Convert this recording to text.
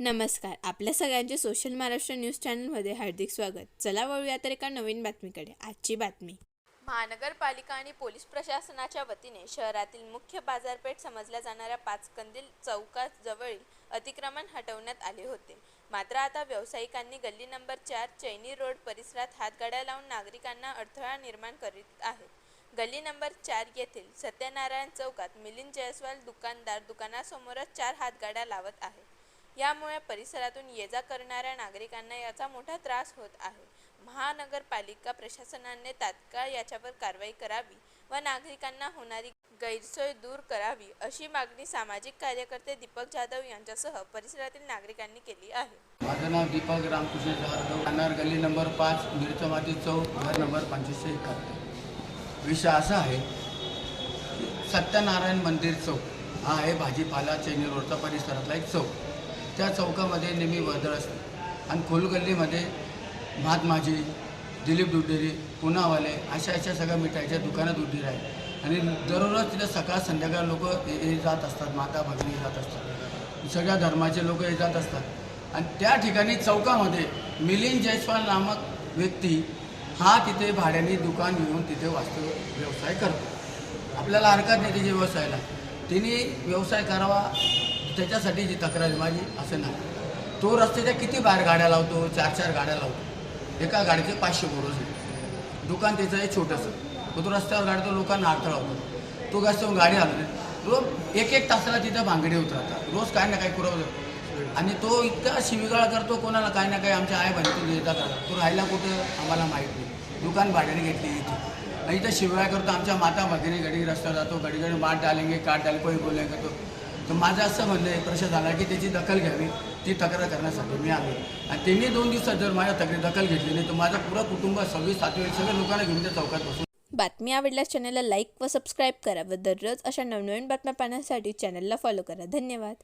नमस्कार. आपल्या सगळ्यांचे सोशल महाराष्ट्र न्यूज चॅनलमध्ये हार्दिक स्वागत. चला वळूया तर एका नवीन बातमीकडे. आजची बातमी. महानगरपालिका आणि पोलीस प्रशासनाच्या वतीने शहरातील मुख्य बाजारपेठ समजल्या जाणाऱ्या पाच कंदील चौकाजवळील अतिक्रमण हटवण्यात आले होते. मात्र आता व्यावसायिकांनी गल्ली नंबर चार चैनी रोड परिसरात हातगाड्या लावून नागरिकांना अडथळा निर्माण करीत आहेत. गल्ली नंबर चार येथील सत्यनारायण चौकात मिलिंद जयस्वाल दुकानदार दुकानासमोरच चार हातगाड्या लावत आहे. यामुळे परिसरातून ये जा करणाऱ्या नागरिकांना याचा मोठा त्रास होत आहे. महानगरपालिका प्रशासनाने तात्काळ याच्यावर कारवाई करावी व नागरिकांना होणारी गैरसोय दूर करावी अशी मागणी सामाजिक कार्यकर्ते दीपक जाधव यांच्यासह परिसरातील नागरिकांनी केली आहे. माझं नाव दीपक रामकृष्ण जाधव. राहणार गल्ली नंबर पाच मिरचमाती चौक घर नंबर पंचवीसशे एकाहत्तर. विषय असा आहे सत्यनारायण मंदिर चौक हा आहे भाजीपाला चेनी रोडचा परिसरातला एक चौक. त्या चौकामध्ये नेहमी वर्दळ असते. आणि खोलगल्लीमध्ये महात्माजी दिलीप दुधेरी पुनावाले अशा अशा सगळ्या मिठाईच्या दुकानात उद्दीर आहेत आणि दररोज तिथं सकाळ संध्याकाळ लोक हे जात असतात. माता भगिनी जात असतात. सगळ्या धर्माचे लोक हे जात असतात. आणि त्या ठिकाणी चौकामध्ये मिलिंद जयस्वाल नामक व्यक्ती हा तिथे भाड्याने दुकान घेऊन तिथे वास्तव व्यवसाय करतो. आपल्याला हरकत नाही तिथे व्यवसायाला. तिने व्यवसाय करावा त्याच्यासाठी जी तक्रार माझी असं नाही. तो रस्त्याच्या किती बाहेर गाड्या लावतो चार चार गाड्या लावतो? एका गाडीचे पाचशे बोरोज दुकान त्याचं आहे छोटंसं. मग तो रस्त्यावर गाडीतो लोकांना अडथळा होतो. तो रस्त्यावर गाडी आलो रोज एक एक तासाला तिथं भांगडे उतरतात रोज काय ना काय पुरवतो. आणि तो इतका शिविगाळ करतो कोणाला काही ना काही आमच्या आई बहिणी येतात तो राहिला कुठं आम्हाला माहीत नाही. दुकान भाड्याने घेतली इथे. आणि इथं शिवराय करतो आमच्या माता भगिनी घडी रस्त्यावर जातो. घडी घडी माठ डालेंगे काट डाले कोणी बोलेंगे तो. तर माझं असं म्हणणं आहे प्रशासनाला की त्याची दखल घ्यावी ती तक्रार करण्यासाठी मी आलो. आणि त्यांनी दोन दिवसात जर माझ्या तक्रार दखल घेतली नाही तर माझं पुरा कुटुंब सव्वीस सातवी सगळ्या लोकांना घेऊन त्या चौकात बसून. बातमी आवडल्यास चॅनलला लाईक व सबस्क्राईब करा व दररोज अशा नवनवीन बातम्या पाहण्यासाठी चॅनलला फॉलो करा. धन्यवाद.